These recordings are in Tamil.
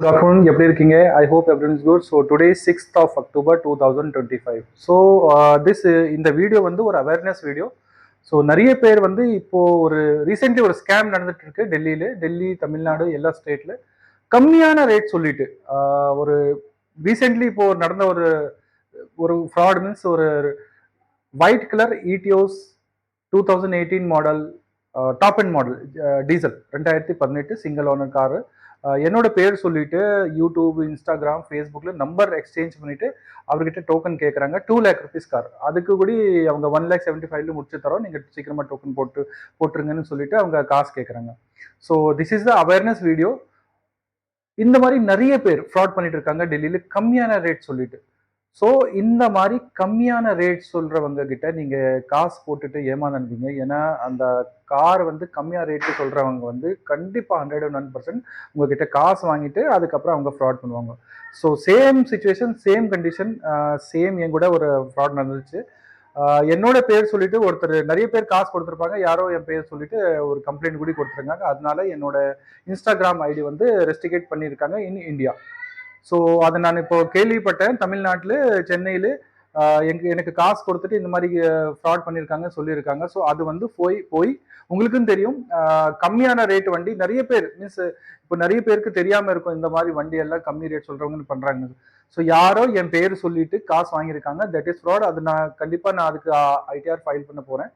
குட் ஆஃப்டர்நூன் எப்படி இருக்கீங்க? I hope every is good so today sixth of October two thousand twenty five so this இந்த வீடியோ வந்து ஒரு அவேர்னஸ் வீடியோ ஸோ நிறைய பேர் வந்து இப்போது ஒரு ரீசெண்ட்லி ஒரு ஸ்கேம் நடந்துட்டு இருக்கு டெல்லியில். டெல்லி தமிழ்நாடு எல்லா ஸ்டேட்டில் கம்மியான ரேட் சொல்லிட்டு ஒரு ரீசெண்ட்லி இப்போது நடந்த ஒரு ஒரு ஃப்ராட் மீன்ஸ் ஒரு white colour Etios two thousand eighteen model top and model diesel ரெண்டாயிரத்தி பதினெட்டு சிங்கிள் ஓனர் காரு என்னோட பேர் சொல்லிட்டு யூடியூப் இன்ஸ்டாகிராம் ஃபேஸ்புக்கில் நம்பர் எக்ஸ்சேஞ்ச் பண்ணிட்டு அவர்கிட்ட டோக்கன் கேட்குறாங்க டூ லேக் ருபீஸ் கார் அதுக்கு கூட அவங்க ஒன் லேக் செவன்ட்டி ஃபைவ்ல முடிச்சு தரோம். நீங்கள் சீக்கிரமாக டோக்கன் போட்டு போட்டுருங்கன்னு சொல்லிட்டு அவங்க காசு கேட்குறாங்க so this is the awareness video இந்த மாதிரி நிறைய பேர் ஃப்ராட் பண்ணிட்டு இருக்காங்க டெல்லியில். கம்மியான ரேட் சொல்லிட்டு. ஸோ இந்த மாதிரி கம்மியான ரேட் சொல்கிறவங்க கிட்ட நீங்கள் காசு போட்டுட்டு ஏமாந்துருந்தீங்க ஏன்னா அந்த கார் வந்து கம்மியாக ரேட்டு சொல்கிறவங்க வந்து கண்டிப்பாக ஹண்ட்ரட் அண்ட் ஒன் பர்சன்ட் உங்ககிட்ட காசு வாங்கிட்டு அதுக்கப்புறம் அவங்க ஃப்ராட் பண்ணுவாங்க. So same situation same condition same என் கூட ஒரு ஃப்ராட் நடந்துச்சு. என்னோட பேர் சொல்லிட்டு ஒருத்தர் நிறைய பேர் காசு கொடுத்துருப்பாங்க. யாரோ என் பேர் சொல்லிட்டு ஒரு கம்ப்ளைண்ட் கூட கொடுத்துருக்காங்க. அதனால என்னோட இன்ஸ்டாகிராம் ஐடி வந்து ரெஸ்டிகேட் பண்ணியிருக்காங்க இன் இந்தியா ஸோ அதை நான் இப்போ கேள்விப்பட்டேன். தமிழ்நாட்டில் சென்னையில் எங்க எனக்கு காசு கொடுத்துட்டு இந்த மாதிரி ஃப்ராட் பண்ணியிருக்காங்க சொல்லியிருக்காங்க. ஸோ அது வந்து போய் போய் உங்களுக்கும் தெரியும். கம்மியான ரேட் வண்டி நிறைய பேர் மீன்ஸ் இப்போ நிறைய பேருக்கு தெரியாம இருக்கும் இந்த மாதிரி வண்டி எல்லாம் கம்மி ரேட் சொல்றவங்கன்னு பண்றாங்க. ஸோ யாரோ என் பேர் சொல்லிட்டு காசு வாங்கியிருக்காங்க. தட் இஸ் ஃப்ராட் அது நான் கண்டிப்பாக நான் அதுக்கு ஐடிஆர் ஃபைல் பண்ண போறேன்.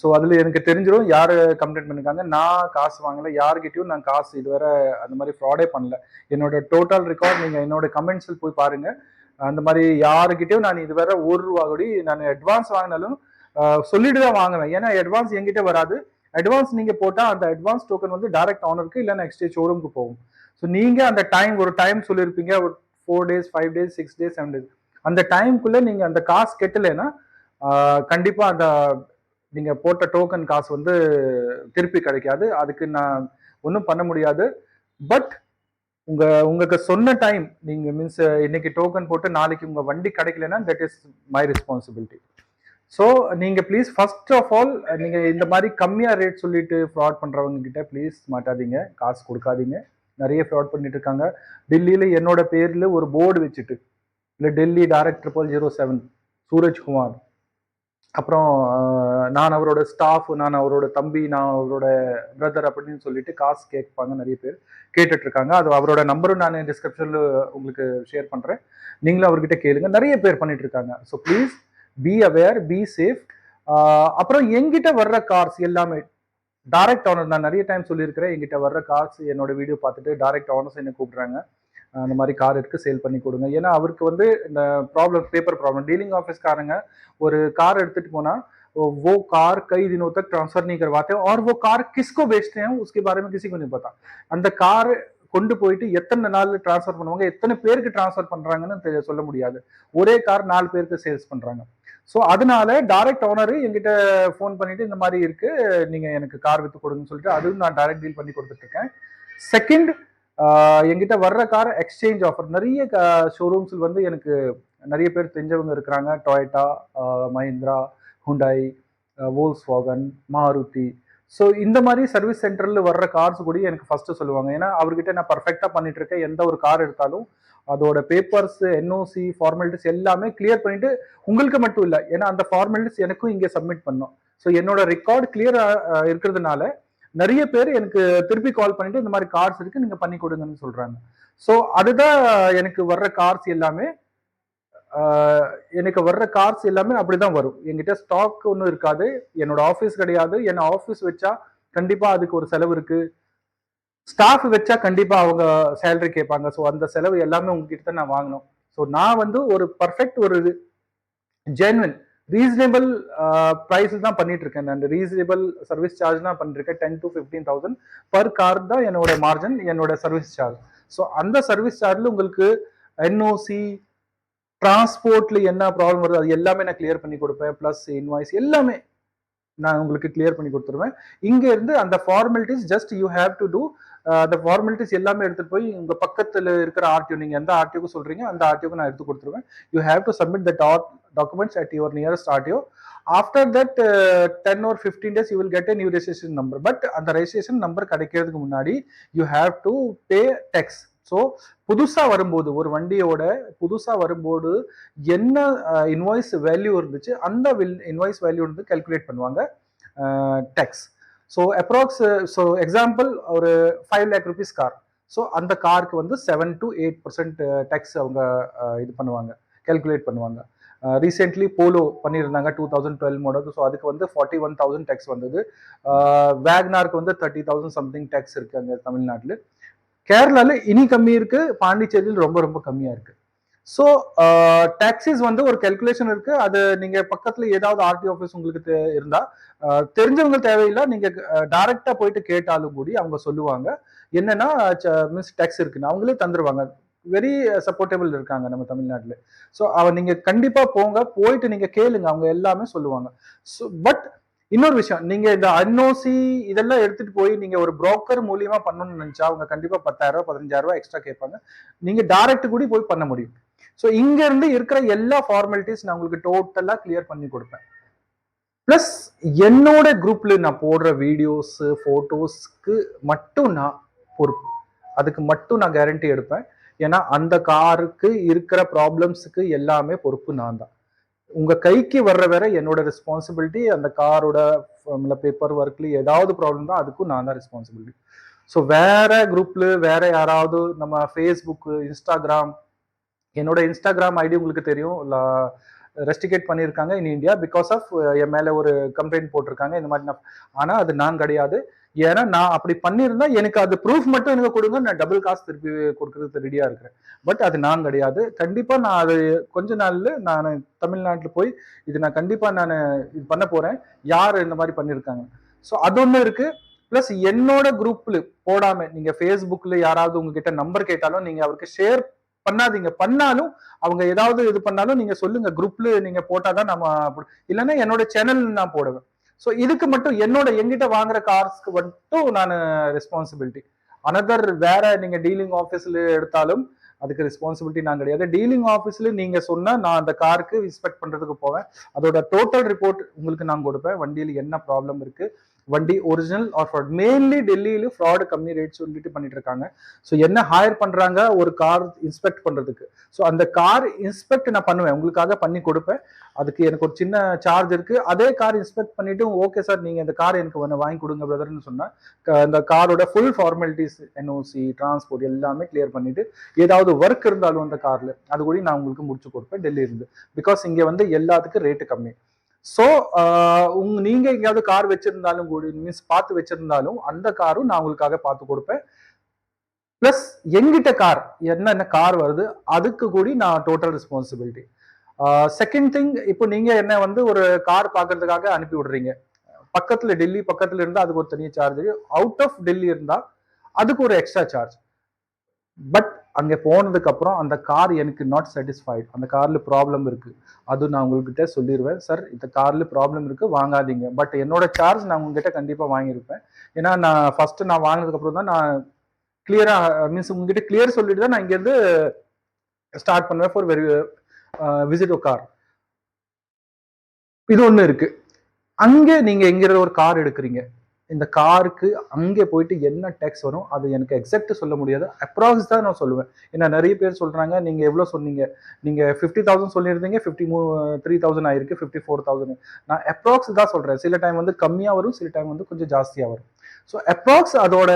ஸோ அதில் எனக்கு தெரிஞ்சிடும் யார் கம்ப்ளைண்ட் பண்ணியிருக்காங்க நான் காசு வாங்கலை. யார்கிட்டயும் நான் காசு இதுவரை அந்த மாதிரி ஃப்ராடே பண்ணல. என்னோட டோட்டல் ரெக்கார்ட் நீங்கள் என்னோட கமெண்ட்ஸில் போய் பாருங்கள் அந்த மாதிரி யாருக்கிட்டையும் நான் இதுவரை ஒரு ரூபா கூட நான் அட்வான்ஸ் வாங்கினாலும் சொல்லிட்டு தான் வாங்குவேன். ஏன்னா அட்வான்ஸ் எங்கிட்ட வராது. அட்வான்ஸ் நீங்கள் போட்டால் அந்த அட்வான்ஸ் டோக்கன் வந்து டைரக்ட் ஆனருக்கு இல்லை நெக்ஸ்ட் டே ஷோரூமுக்கு போகும். ஸோ நீங்கள் அந்த டைம் ஒரு டைம் சொல்லியிருப்பீங்க ஒரு four days five days six days seven days அந்த டைம்குள்ள நீங்கள் அந்த காசு கெட்டலைன்னா கண்டிப்பாக அந்த நீங்க போட்ட டோக்கன் காசு வந்து திருப்பி கிடைக்காது. அதுக்கு நான் ஒன்றும் பண்ண முடியாது. பட் உங்க உங்களுக்கு சொன்ன டைம் நீங்க மீன்ஸ் இன்னைக்கு டோக்கன் போட்டு நாளைக்கு உங்க வண்டி கிடைக்கலன்னா that is my responsibility so நீங்க ப்ளீஸ் ஃபர்ஸ்ட் ஆஃப் ஆல் நீங்க இந்த மாதிரி கம்மியா ரேட் சொல்லிட்டு ஃப்ராட் பண்றவங்க கிட்ட ப்ளீஸ் மாட்டாதீங்க. காசு கொடுக்காதீங்க. நிறைய ஃப்ராட் பண்ணிட்டு இருக்காங்க. டெல்லியில என்னோட பேர்ல ஒரு போர்டு வச்சுட்டு இல்லை Delhi director Paul zero seven Surajkumar. அப்புறம் நான் அவரோட ஸ்டாஃப் நான் அவரோட தம்பி நான் அவரோட பிரதர் அப்படின்னு சொல்லிட்டு காசு கேட்பாங்க நிறைய பேர். கேட்டுட்டு இருக்காங்க அது அவரோட நம்பரும் நான் டிஸ்கிரிப்ஷனில் உங்களுக்கு ஷேர் பண்ணுறேன் நீங்களும் அவர்கிட்ட கேளுங்க. நிறைய பேர் பண்ணிட்டு இருக்காங்க so please be aware be safe அப்புறம் எங்கிட்ட வர்ற கார்ஸ் எல்லாமே டைரக்ட் ஆனர் நான் நிறைய டைம் சொல்லியிருக்கிறேன். எங்கிட்ட வர்ற கார்ஸ் என்னோட வீடியோ பார்த்துட்டு டைரக்ட் ஆனர்ஸ் என்ன கூப்பிடுறாங்க. அந்த மாதிரி கார் இருக்கு சேல் பண்ணி கொடுங்க ஏன்னா அவருக்கு வந்து இந்த ப்ராப்ளம் பேப்பர் ப்ராப்ளம் டீலிங் ஆஃபீஸ்காரங்க ஒரு கார் எடுத்துட்டு போனா वो कार कई दिनों तक ट्रांसफर नहीं करवाते और वो कार किसको बेचते हैं उसके बारे में किसी को नहीं पता அந்த கார் கொண்டு போயிட்டு எத்தனை நாள் டிரான்ஸ்ஃபர் பண்ணுவாங்க எத்தனை பேருக்கு டிரான்ஸ்ஃபர் பண்றாங்கன்னு சொல்ல முடியாது ஒரே கார் நாலு பேருக்கு சேல்ஸ் பண்றாங்க ஸோ அதனால டைரக்ட் ஓனர் எங்கிட்ட ஃபோன் பண்ணிட்டு இந்த மாதிரி இருக்கு நீங்க எனக்கு கார் வித்து கொடுங்கன்னு சொல்லிட்டு அதுவும் நான் டைரக்ட் டீல் பண்ணி கொடுத்துட்டு இருக்கேன் செகண்ட் எங்கிட்ட வர்ற கார் எக்ஸ்சேஞ்ச் ஆஃபர் நிறைய ஷோரூம்ஸில் வந்து எனக்கு நிறைய பேர் தெரிஞ்சவங்க இருக்கிறாங்க. Toyota Mahindra Hyundai Volkswagen Maruti so இந்த மாதிரி சர்வீஸ் சென்டரில் வர்ற கார்ஸ் கூட எனக்கு ஃபஸ்ட்டு சொல்லுவாங்க. ஏன்னா அவர்கிட்ட நான் பர்ஃபெக்டாக பண்ணிட்டு இருக்கேன். எந்த ஒரு கார் எடுத்தாலும் அதோட பேப்பர்ஸ் என்ஓசி ஃபார்மாலிட்டிஸ் எல்லாமே கிளியர் பண்ணிட்டு உங்களுக்கு மட்டும் இல்லை. ஏன்னா அந்த ஃபார்மாலிட்டிஸ் எனக்கும் இங்கே சப்மிட் பண்ணோம். ஸோ என்னோட ரெக்கார்டு கிளியர் இருக்கிறதுனால நிறைய பேர் எனக்கு திருப்பி கால் பண்ணிட்டு இந்த மாதிரி கார்ஸ் இருக்கு நீங்க பண்ணி கொடுங்கன்னு சொல்றாங்க. ஸோ அதுதான் எனக்கு வர்ற கார்ஸ் எல்லாமே எனக்கு வர்ற கார்ஸ் எல்லாமே அப்படிதான் வரும். என்கிட்ட ஸ்டாக் ஒன்றும் இருக்காது என்னோட ஆஃபீஸ் கிடையாது. என்ன ஆஃபீஸ் வச்சா கண்டிப்பா அதுக்கு ஒரு செலவு இருக்கு. ஸ்டாஃப் வச்சா கண்டிப்பா அவங்க சேலரி கேட்பாங்க. ஸோ அந்த செலவு எல்லாமே உங்ககிட்ட தான் நான் வாங்கணும். ஸோ நான் வந்து ஒரு பர்ஃபெக்ட் ஒரு ஜென்வின் ரீசனபிள் ப்ரைஸ் uh, தான் பண்ணிட்டு இருக்கேன் அண்ட் ரீசனபிள் சர்வீஸ் சார்ஜ் தான் பண்ணிருக்கேன் ten to fifteen thousand per car தான் என்னோட மார்ஜின் என்னோட சர்வீஸ் சார்ஜ் ஸோ அந்த சர்வீஸ் சார்ஜில் உங்களுக்கு என்ஓசி டிரான்ஸ்போர்ட்ல என்ன ப்ராப்ளம் வருது அது எல்லாமே நான் கிளியர் பண்ணி கொடுப்பேன். ப்ளஸ் இன்வாய்ஸ் எல்லாமே. நான் உங்களுக்கு கிளியர் பண்ணி கொடுத்துருவேன். இங்க இருந்து அந்த formalities just you have to do அந்த ஃபார்மாலிட்டிஸ் எல்லாமே எடுத்துட்டு போய் உங்க பக்கத்துல இருக்கிற ஆர்டிஓ நீங்க எந்த ஆர்டிஓக்கு சொல்றீங்க அந்த ஆர்டிஓக்கு நான் எடுத்து கொடுத்துருவேன். You have to submit the documents at your nearest RTO after that ten or fifteen days you will get new registration number but அந்த ரெஜிஸ்ட்ரேஷன் நம்பர் கிடைக்கிறதுக்கு முன்னாடி you have to pay tax so புதுசாக வரும்போது ஒரு வண்டியோட புதுசாக வரும்போது என்ன இன்வாய்ஸ் வேல்யூ இருந்துச்சு அந்த வில் இன்வாய்ஸ் வேல்யூ வந்து கல்குலேட் பண்ணுவாங்க tax so approx so example ஒரு five lakh rupees car so அந்த காருக்கு வந்து seven to eight percent tax அவங்க இது பண்ணுவாங்க கல்குலேட் பண்ணுவாங்க. ரீசெண்ட்லி போலோ பண்ணியிருந்தாங்க two thousand twelve model so அதுக்கு வந்து ஃபார்ட்டி ஒன் தௌசண்ட் டேக்ஸ் வந்தது வேக்னாருக்கு வந்து தேர்ட்டி தௌசண்ட் சம்திங் டேக்ஸ் இருக்குது அங்கே தமிழ்நாட்டில். கேரளாவில் இனி கம்மி இருக்கு பாண்டிச்சேரியில் ரொம்ப ரொம்ப கம்மியா இருக்கு. ஸோ டாக்ஸிஸ் வந்து ஒரு கல்குலேஷன் இருக்கு. அது நீங்க பக்கத்துல ஏதாவது ஆர்டி ஆஃபீஸ் உங்களுக்கு தெ- இருந்தா தெரிஞ்சவங்க தேவையில்லை நீங்க டைரக்டா போயிட்டு கேட்டாலும் கூடி அவங்க சொல்லுவாங்க. என்னன்னா மீன்ஸ் டேக்ஸ் இருக்குன்னு. அவங்களே தந்துருவாங்க. வெரி சப்போர்ட்டபிள் இருக்காங்க நம்ம தமிழ்நாட்டில். ஸோ அவ நீங்க கண்டிப்பா போங்க. போயிட்டு நீங்க கேளுங்க. அவங்க எல்லாமே சொல்லுவாங்க. ஸோ பட் இன்னொரு விஷயம் நீங்க இந்த அன்னோசி இதெல்லாம் எடுத்துட்டு போய் நீங்க ஒரு புரோக்கர் மூலியமா பண்ணணும்னு நினைச்சா அவங்க கண்டிப்பா பத்தாயிரம் ரூபாய் பதினஞ்சாயிரம் ரூபாய் எக்ஸ்ட்ரா கேட்பாங்க. நீங்க டைரக்ட் கூட போய் பண்ண முடியும். ஸோ இங்க இருந்து இருக்கிற எல்லா ஃபார்மாலிட்டிஸ் நான் உங்களுக்கு டோட்டலா கிளியர் பண்ணி கொடுப்பேன். ப்ளஸ் என்னோட குரூப்ல நான் போடுற வீடியோஸ் ஃபோட்டோஸ்க்கு மட்டும் நான் பொறுப்பு. அதுக்கு மட்டும் நான் கேரண்டி எடுப்பேன். ஏன்னா அந்த காருக்கு இருக்கிற ப்ராப்ளம்ஸுக்கு எல்லாமே பொறுப்பு நான் தான். உங்க கைக்கு வர்ற வேற என்னோட ரெஸ்பான்சிபிலிட்டி அந்த காரோட பேப்பர் ஒர்க்ல ஏதாவது ப்ராப்ளம் தான் அதுக்கும் நான் தான் ரெஸ்பான்சிபிலிட்டி ஸோ வேற குரூப்ல வேற யாராவது நம்ம ஃபேஸ்புக் இன்ஸ்டாகிராம் என்னோட இன்ஸ்டாகிராம் ஐடி உங்களுக்கு தெரியும். ரெஸ்டிகேட் பண்ணியிருக்காங்க இன் இந்தியா பிகாஸ் ஆஃப் என் மேலே ஒரு கம்ப்ளைண்ட் போட்டிருக்காங்க. இந்த மாதிரி நான் ஆனால் அது நான் கிடையாது. ஏன்னா நான் அப்படி பண்ணியிருந்தா எனக்கு அது ப்ரூஃப் மட்டும் எனக்கு கொடுங்க நான் டபுள் காசு திருப்பி கொடுக்கறதுக்கு ரெடியா இருக்கிறேன். பட் அது நான் கிடையாது. கண்டிப்பா நான் அது கொஞ்ச நாள்ல நான் தமிழ்நாட்டில் போய் இது நான் கண்டிப்பா நான் இது பண்ண போறேன். யார் இந்த மாதிரி பண்ணியிருக்காங்க ஸோ அது ஒன்று இருக்கு. ப்ளஸ் என்னோட குரூப்ல போடாம நீங்க ஃபேஸ்புக்ல யாராவது உங்ககிட்ட நம்பர் கேட்டாலும் நீங்க அவருக்கு ஷேர் பண்ணாதீங்க. பண்ணாலும் அவங்க ஏதாவது இது பண்ணாலும் நீங்க சொல்லுங்க. குரூப்ல நீங்க போட்டாதான் நம்ம இல்லைன்னா என்னோட சேனல் நான் போடுவேன். ஸோ இதுக்கு மட்டும் என்னோட எங்கிட்ட வாங்குற கார்ஸ்க்கு மட்டும் நான் ரெஸ்பான்சிபிலிட்டி அனதர் வேற நீங்க டீலிங் ஆஃபீஸ்ல எடுத்தாலும் அதுக்கு ரெஸ்பான்சிபிலிட்டி நான் கிடையாது. டீலிங் ஆஃபீஸ்ல நீங்க சொன்னா நான் அந்த காருக்கு இன்ஸ்பெக்ட் பண்றதுக்கு போவேன். அதோட டோட்டல் ரிப்போர்ட் உங்களுக்கு நான் கொடுப்பேன். வண்டியில் என்ன ப்ராப்ளம் இருக்கு? வண்டி ஒரிஜினல் ஆர் ஃப்ராட் மெயின்லி டெல்லியில ஃப்ராடு கம்மி ரேட் சொல்லிட்டு பண்ணிட்டு இருக்காங்க ஸோ என்ன ஹையர் பண்றாங்க? ஒரு கார் இன்ஸ்பெக்ட் பண்றதுக்கு. ஸோ அந்த கார் இன்ஸ்பெக்ட் நான் பண்ணுவேன். உங்களுக்காக பண்ணி கொடுப்பேன். அதுக்கு எனக்கு ஒரு சின்ன சார்ஜ் இருக்கு. அதே கார் இன்ஸ்பெக்ட் பண்ணிட்டு ஓகே சார் நீங்க இந்த கார் எனக்கு ஒன்று வாங்கி கொடுங்க பிரதர்னு சொன்னா க- அந்த காரோட ஃபுல் ஃபார்மாலிட்டிஸ் என்ஓசி டிரான்ஸ்போர்ட் எல்லாமே கிளியர் பண்ணிட்டு ஏதாவது ஒர்க் இருந்தாலும் அந்த கார்ல அது கூட நான் உங்களுக்கு முடிச்சு கொடுப்பேன் டெல்லியிலிருந்து. பிகாஸ் இங்க வந்து எல்லாத்துக்கும் ரேட்டு கம்மி. ஸோ uh, உங்க நீங்க எங்கேயாவது கார் வச்சிருந்தாலும் கூட மீன்ஸ் பார்த்து வச்சிருந்தாலும் அந்த காரும் நான் உங்களுக்காக பார்த்து கொடுப்பேன். ப்ளஸ் எங்கிட்ட கார் என்னென்ன கார் வருது அதுக்கு கூடி நான் டோட்டல் ரெஸ்பான்சிபிலிட்டி செகண்ட் திங் இப்போ நீங்க என்ன வந்து ஒரு கார் பார்க்கறதுக்காக அனுப்பி விடுறீங்க. பக்கத்துல டெல்லி பக்கத்துல இருந்தா அதுக்கு ஒரு தனி சார்ஜ் அவுட் ஆஃப் டெல்லி இருந்தா அதுக்கு ஒரு எக்ஸ்ட்ரா சார்ஜ் பட் அங்கே போனதுக்கப்புறம் அந்த கார் எனக்கு நாட் சாட்டிஸ்ஃபைட் அந்த காரில் ப்ராப்ளம் இருக்குது அது நான் உங்கள்கிட்ட சொல்லிடுவேன் சார் இந்த காரில் ப்ராப்ளம் இருக்குது வாங்காதீங்க. பட் என்னோட சார்ஜ் நான் உங்ககிட்ட கண்டிப்பாக வாங்கியிருப்பேன். ஏன்னா நான் ஃபஸ்ட்டு நான் வாங்கினதுக்கப்புறம் தான் நான் கிளியராக மீன்ஸ் உங்ககிட்ட கிளியர் சொல்லிட்டு தான் நான் இங்கேருந்து ஸ்டார்ட் பண்ணுவேன் for very visit O car இது ஒன்று இருக்குது அங்கே நீங்கள் எங்கிற ஒரு கார் எடுக்கிறீங்க. இந்த காருக்கு அங்கே போயிட்டு என்ன டேக்ஸ் வரும் அது எனக்கு எக்ஸாக்ட் சொல்ல முடியாது. அப்ராக்ஸ் தான் நான் சொல்லுவேன். ஏன்னா நிறைய பேர் சொல்றாங்க நீங்க எவ்வளோ சொன்னீங்க? நீங்க ஃபிஃப்டி தௌசண்ட் சொல்லியிருந்தீங்க ஃபிஃப்டி மூ த்ரீ தௌசண்ட் ஆயிருக்கு ஃபிஃப்டி ஃபோர் தௌசண்ட் நான் அப்ராக்ஸ் தான் சொல்றேன். சில டைம் வந்து கம்மியாக வரும் சில டைம் வந்து கொஞ்சம் ஜாஸ்தியாக வரும். ஸோ அப்ராக்ஸ் அதோட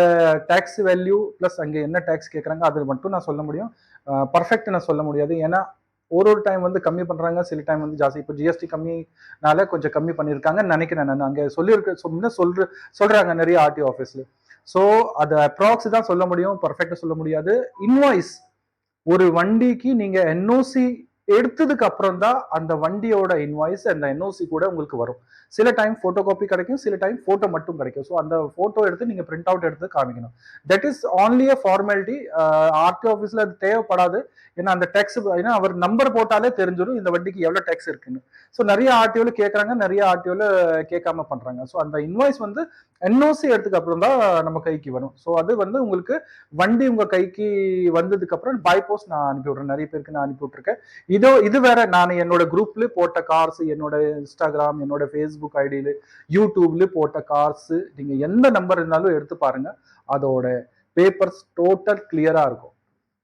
டேக்ஸ் வேல்யூ ப்ளஸ் அங்கே என்ன டேக்ஸ் கேட்குறாங்க அது மட்டும் நான் சொல்ல முடியும். பர்ஃபெக்ட் நான் சொல்ல முடியாது. ஏன்னா ஒரு ஒரு டைம் வந்து கம்மி பண்றாங்க சில டைம் வந்து ஜாஸ்தி. இப்போ ஜிஎஸ்டி கம்மினால கொஞ்சம் கம்மி பண்ணியிருக்காங்கன்னு நினைக்கிறேன் நான். அங்கே சொல்லியிருக்க சொன்ன சொல்ற சொல்றாங்க நிறைய ஆர்டிஓ ஆஃபீஸ்ல ஸோ அது அப்ராக்ஸ் தான் சொல்ல முடியும் பர்ஃபெக்டாக சொல்ல முடியாது. இன்வாய்ஸ் ஒரு வண்டிக்கு நீங்கள் என்ஓசி எடுத்ததுக்கு அப்புறம் தான் அந்த வண்டியோட இன்வாய்ஸ் அந்த என்ஓசி கூட உங்களுக்கு வரும். சில டைம் போட்டோ காப்பி கிடைக்கும் சில டைம் போட்டோ மட்டும் கிடைக்கும். ஸோ அந்த போட்டோ எடுத்து நீங்க பிரிண்ட் அவுட் எடுத்து காமிக்கணும். That is only a formality RT ஆஃபீஸ்ல அது தேவைப்படாது. ஏன்னா அந்த டேக்ஸ் ஏன்னா அவர் நம்பர் போட்டாலே தெரிஞ்சிடும் இந்த வண்டிக்கு எவ்வளவு டேக்ஸ் இருக்குன்னு. ஸோ நிறைய ஆர்டிஓல கேட்குறாங்க நிறைய ஆர்டிஓல கேட்காம பண்றாங்க. ஸோ அந்த இன்வாய்ஸ் வந்து என்ஓசி எடுத்துக்கு அப்புறம் தான் நம்ம கைக்கு வரும். ஸோ அது வந்து உங்களுக்கு வண்டி உங்க கைக்கு வந்ததுக்கு அப்புறம் பை போஸ்ட் நான் அனுப்பி விடுறேன். நிறைய பேருக்கு நான் அனுப்பி விட்டுருக்கேன். இதோ இது வேற நான் என்னோட குரூப்ல போட்ட கார்ஸ் என்னோட இன்ஸ்டாகிராம் என்னோட ஃபேஸ்புக் ஐடியில யூடியூப்ல போட்ட கார்ஸ் நீங்க எந்த நம்பர் இருந்தாலும் எடுத்து பாருங்க. அதோட பேப்பர்ஸ் டோட்டல் கிளியரா இருக்கும்.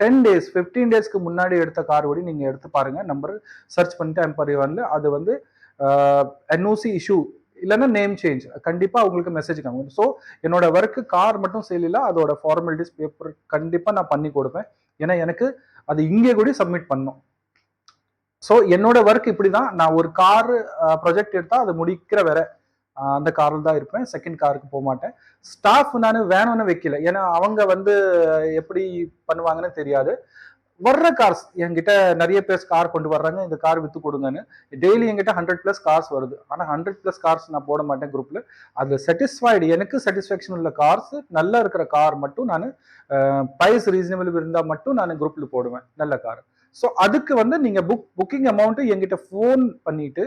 டென் டேஸ் ஃபிஃப்டீன் டேஸ்க்கு முன்னாடி எடுத்த கார் கூட நீங்கள் எடுத்து பாருங்க. நம்பர் சர்ச் பண்ணிட்டு எம்பரிவான்ல அது வந்து என்ஓசி இஷ்யூ இல்லைன்னா நேம் சேஞ்ச் கண்டிப்பாக உங்களுக்கு மெசேஜ் காமிக்கும். ஸோ என்னோட ஒர்க்கு கார் மட்டும் செய்யல அதோட ஃபார்மாலிட்டிஸ் பேப்பர் கண்டிப்பாக நான் பண்ணி கொடுப்பேன். ஏன்னா எனக்கு அது இங்கே கூட சப்மிட் பண்ணும். ஸோ என்னோட ஒர்க் இப்படி தான் நான் ஒரு கார் ப்ரொஜெக்ட் எடுத்தால் அது முடிக்கிற வரை அந்த காரில் தான் இருப்பேன். செகண்ட் காருக்கு போக மாட்டேன். ஸ்டாஃப் நான் வேணும்னு வைக்கல. ஏன்னா அவங்க வந்து எப்படி பண்ணுவாங்கன்னு தெரியாது. வர்ற கார்ஸ் என்கிட்ட நிறைய பேர் கார் கொண்டு வர்றாங்க. இந்த கார் விற்று கொடுங்கன்னு. டெய்லி என்கிட்ட ஹண்ட்ரட் ப்ளஸ் கார்ஸ் வருது. ஆனால் ஹண்ட்ரட் ப்ளஸ் கார்ஸ் நான் போட மாட்டேன் குரூப்பில் அது சாட்டிஸ்ஃபைடு எனக்கு சாட்டிஸ்ஃபேக்ஷன் உள்ள கார்ஸ் நல்லா இருக்கிற கார் மட்டும் நான் ப்ரைஸ் ரீசனபிள் இருந்தால் மட்டும் நான் குரூப்பில் போடுவேன். நல்ல கார் ஸோ அதுக்கு வந்து நீங்கள் புக் புக்கிங் அமௌண்ட்டு எங்கிட்ட ஃபோன் பண்ணிட்டு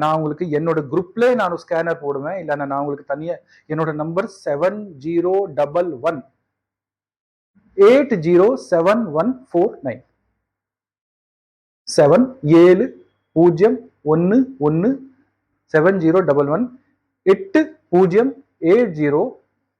நான் உங்களுக்கு என்னோட குரூப்லேயே நான் ஸ்கேனர் போடுவேன். இல்லைன்னா நான் உங்களுக்கு தனியாக என்னோட number seven zero double one eight zero seven one four nine seven ஏழு பூஜ்ஜியம் ஒன்று ஒன்று செவன் ஜீரோ டபுள் ஒன் எட்டு பூஜ்ஜியம் ஏழு ஜீரோ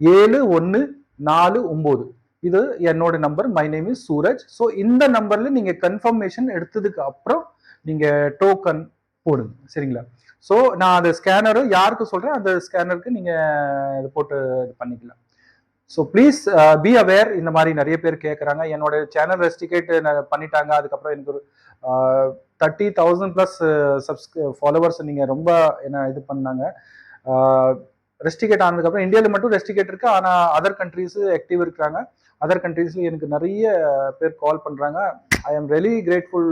ஏழு ஒன்று நாலு ஒம்பது. இது என்னோட number my name is Suraj so இந்த நம்பர்ல நீங்க கன்ஃபர்மேஷன் எடுத்ததுக்கு அப்புறம் நீங்க டோக்கன் போடுங்க. சரிங்களா? ஸோ நான் அந்த ஸ்கேனரு யாருக்கு சொல்றேன்? அந்த ஸ்கேனருக்கு நீங்க இது போட்டு இது பண்ணிக்கலாம். ஸோ ப்ளீஸ் பி அவேர் இந்த மாதிரி நிறைய பேர் கேட்குறாங்க என்னோட சேனல் ரெஸ்டிகேட் பண்ணிட்டாங்க. அதுக்கப்புறம் எனக்கு ஒரு தேர்ட்டி தௌசண்ட் ப்ளஸ் சப்ஸ்க் ஃபாலோவர்ஸ் நீங்கள் ரொம்ப என்ன இது பண்ணாங்க. Uh, ரெஸ்டிகேட் ஆனதுக்கப்புறம் இந்தியாவில் மட்டும் ரெஸ்டிகேட் இருக்குது ஆனால் அதர் கண்ட்ரீஸு ஆக்டிவ் இருக்கிறாங்க அதர் கண்ட்ரீஸ்லையும் எனக்கு நிறைய பேர் கால் பண்ணுறாங்க ஐ ஆம் ரெலி கிரேட்ஃபுல்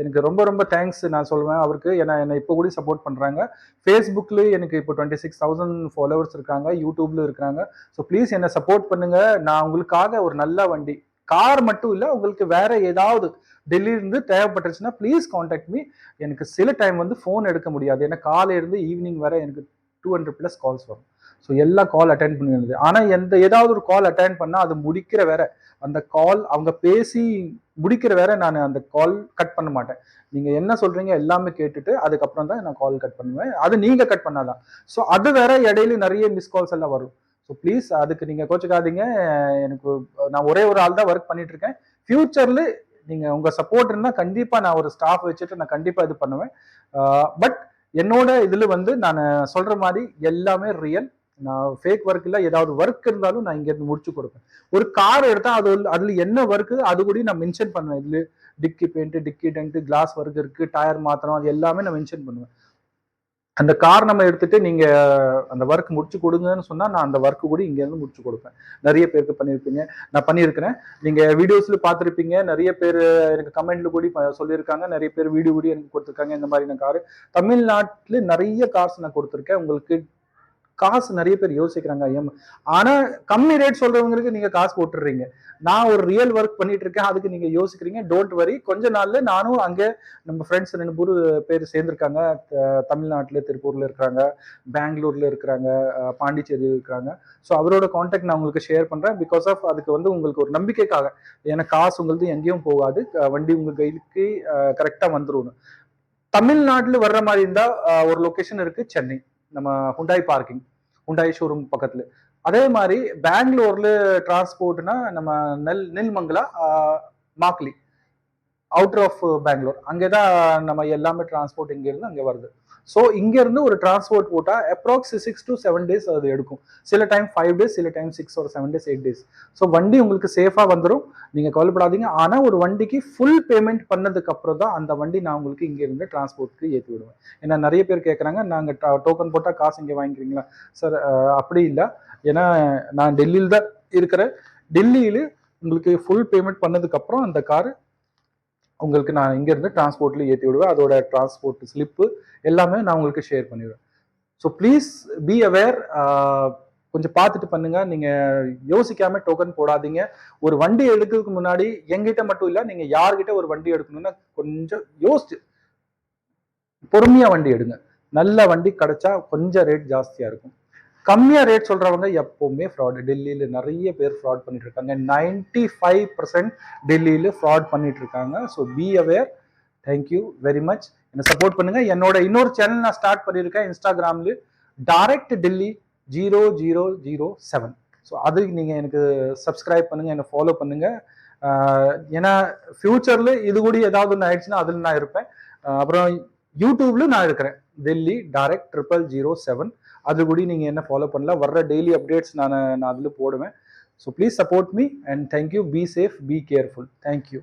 எனக்கு ரொம்ப ரொம்ப தேங்க்ஸ் நான் சொல்லுவேன் அவருக்கு. ஏன்னா என்னை இப்போ கூட சப்போர்ட் பண்ணுறாங்க ஃபேஸ்புக்கில் எனக்கு இப்போ டுவெண்ட்டி சிக்ஸ் தௌசண்ட் ஃபாலோவர்ஸ் இருக்காங்க யூடியூப்ல இருக்கிறாங்க ஸோ ப்ளீஸ் என்னை சப்போர்ட் பண்ணுங்கள் நான் உங்களுக்காக ஒரு நல்ல வண்டி கார் மட்டும் இல்லை உங்களுக்கு வேற ஏதாவது டெல்லியிலிருந்து தேவைப்பட்டுருச்சுன்னா ப்ளீஸ் காண்டாக்ட் மீ எனக்கு சில டைம் வந்து ஃபோன் எடுக்க முடியாது. ஏன்னா காலையிலேருந்து ஈவினிங் வர எனக்கு டூ ஹண்ட்ரட் ப்ளஸ் கால்ஸ் வரும். ஸோ எல்லா கால் அட்டன் பண்ணிருந்தது ஆனால் எந்த ஏதாவது ஒரு கால் அட்டன் பண்ணால் அது முடிக்கிற வேற. அந்த கால் அவங்க பேசி முடிக்கிற வேற நான் அந்த கால் கட் பண்ண மாட்டேன். நீங்கள் என்ன சொல்கிறீங்க எல்லாமே கேட்டுட்டு அதுக்கப்புறம் தான் நான் கால் கட் பண்ணுவேன். அது நீங்கள் கட் பண்ணாதான் ஸோ அது வேற இடையில நிறைய மிஸ் கால்ஸ் எல்லாம் வரும். ஸோ ப்ளீஸ் அதுக்கு நீங்கள் கோச்சிக்காதீங்க. எனக்கு நான் ஒரே ஒரு ஆள் தான் ஒர்க் பண்ணிட்டு இருக்கேன் ஃபியூச்சரில் நீங்கள் உங்கள் சப்போர்ட் இருந்தால் கண்டிப்பாக நான் ஒரு ஸ்டாஃப் வச்சுட்டு நான் கண்டிப்பாக இது பண்ணுவேன். பட் என்னோட இதில் வந்து நான் சொல்கிற மாதிரி எல்லாமே ரியல் நான் ஃபேக் ஒர்க் இல்லை ஏதாவது ஒர்க் இருந்தாலும் நான் இங்கேருந்து முடிச்சு கொடுப்பேன். ஒரு கார் எடுத்தால் அது அதில் என்ன ஒர்க்கு அது கூட நான் மென்ஷன் பண்ணுவேன். இதில் dicky paint dicky dent glass work இருக்கு டயர் மாத்திரம் அது எல்லாமே நான் மென்ஷன் பண்ணுவேன். அந்த கார் நம்ம எடுத்துட்டு நீங்க அந்த ஒர்க் முடிச்சு கொடுங்கன்னு சொன்னா நான் அந்த ஒர்க்கு கூட இங்க இருந்து முடிச்சு கொடுப்பேன். நிறைய பேருக்கு பண்ணியிருப்பீங்க நான் பண்ணியிருக்கிறேன் நீங்க வீடியோஸ்ல பார்த்துருப்பீங்க. நிறைய பேர் எனக்கு கமெண்ட்ல கூட சொல்லியிருக்காங்க. நிறைய பேர் வீடியோ கூட எனக்கு கொடுத்துருக்காங்க. இந்த மாதிரி நான் கார் தமிழ்நாட்டில் நிறைய கார்ஸ் நான் கொடுத்துருக்கேன். உங்களுக்கு காசு நிறைய பேர் யோசிக்கிறாங்க ஐயம் ஆனா கம்மி ரேட் சொல்றவங்களுக்கு நீங்க காசு போட்டுடுறீங்க. நான் ஒரு ரியல் ஒர்க் பண்ணிட்டு இருக்கேன் அதுக்கு நீங்க யோசிக்கிறீங்க. டோன்ட் வரி கொஞ்ச நாள்ல நானும் அங்கே நம்ம ஃப்ரெண்ட்ஸ் ரெண்டு மூணு பேர் சேர்ந்துருக்காங்க. தமிழ்நாட்டில் திருப்பூர்ல இருக்கிறாங்க பெங்களூர்ல இருக்கிறாங்க பாண்டிச்சேரியில் இருக்கிறாங்க. ஸோ அவரோட காண்டாக்ட் நான் உங்களுக்கு ஷேர் பண்றேன். பிகாஸ் ஆஃப் அதுக்கு வந்து உங்களுக்கு ஒரு நம்பிக்கைக்காக. ஏன்னா காசு உங்களுக்கு எங்கேயும் போகாது. வண்டி உங்க கைக்கு கரெக்டா வந்துடும் தமிழ்நாட்டில் வர்ற மாதிரி இருந்தால் ஒரு லொக்கேஷன் இருக்கு சென்னை. நம்ம ஹுண்டாய் பார்க்கிங் ஹுண்டாய் ஷோரூம் பக்கத்துல. அதே மாதிரி பெங்களூர்ல டிரான்ஸ்போர்ட்னா நம்ம நெல் நெல்மங்கலா மாக்லி. அவுட்டர் ஆஃப் பெங்களூர் அங்கே தான் நம்ம எல்லாமே டிரான்ஸ்போர்ட் இங்கேருந்து அங்கே வருது. ஸோ இங்கேருந்து ஒரு டிரான்ஸ்போர்ட் போட்டால் approx six to seven days அது எடுக்கும். சில டைம் ஃபைவ் டேஸ் சில டைம் சிக்ஸ் ஒரு seven days eight days so வண்டி உங்களுக்கு சேஃபாக வந்துடும் நீங்கள் கவலைப்படாதீங்க. ஆனால் ஒரு வண்டிக்கு ஃபுல் பேமெண்ட் பண்ணதுக்கு அப்புறம் தான் அந்த வண்டி நான் உங்களுக்கு இங்கேருந்து டிரான்ஸ்போர்ட்க்கு ஏற்றி விடுவேன். ஏன்னா நிறைய பேர் கேட்குறாங்க நாங்கள் டோக்கன் போட்டால் காசு இங்கே வாங்கிக்கிறீங்களா? சார் அப்படி இல்லை. ஏன்னா நான் டெல்லியில் தான் இருக்கிறேன். டெல்லியில் உங்களுக்கு ஃபுல் பேமெண்ட் பண்ணதுக்கப்புறம் அந்த காரு உங்களுக்கு நான் இங்கேருந்து இருந்து ஏற்றி விடுவேன். அதோட டிரான்ஸ்போர்ட் ஸ்லிப்பு எல்லாமே நான் உங்களுக்கு ஷேர் பண்ணிடுவேன். ஸோ ப்ளீஸ் பி அவேர் கொஞ்சம் பார்த்துட்டு பண்ணுங்க. நீங்க யோசிக்காம டோக்கன் போடாதீங்க. ஒரு வண்டி எடுக்கிறதுக்கு முன்னாடி எங்கிட்ட மட்டும் இல்லை நீங்க யார்கிட்ட ஒரு வண்டி எடுக்கணும்னா கொஞ்சம் யோசிச்சு பொறுமையா வண்டி எடுங்க. நல்ல வண்டி கிடைச்சா கொஞ்சம் ரேட் ஜாஸ்தியா இருக்கும். கம்மியாக ரேட் சொல்கிறவங்க எப்போவுமே ஃப்ராடு டெல்லியில் நிறைய பேர் ஃப்ராட் பண்ணிட்டு இருக்காங்க. நைன்டி ஃபைவ் பர்சன்ட் டெல்லியில் ஃப்ராட் பண்ணிட்டு இருக்காங்க. So be aware thank you very much என்னை சப்போர்ட் பண்ணுங்கள் என்னோட இன்னொரு சேனல் நான் ஸ்டார்ட் பண்ணியிருக்கேன். இன்ஸ்டாகிராமில் direct Delhi zero zero zero seven so அதுக்கு நீங்கள் எனக்கு சப்ஸ்கிரைப் பண்ணுங்கள் என்னை ஃபாலோ பண்ணுங்கள் ஏன்னா ஃப்யூச்சரில் இது கூட ஏதாவது ஒன்று ஆயிடுச்சுன்னா அதில் நான் இருப்பேன். அப்புறம் யூடியூப்ல நான் இருக்கிறேன். Delhi direct triple zero seven அது கூட நீங்கள் என்ன ஃபாலோ பண்ணலாம். வர்ற டெய்லி அப்டேட்ஸ் நான் நான் அதில் போடுவேன். So please support me and thank you be safe be careful thank you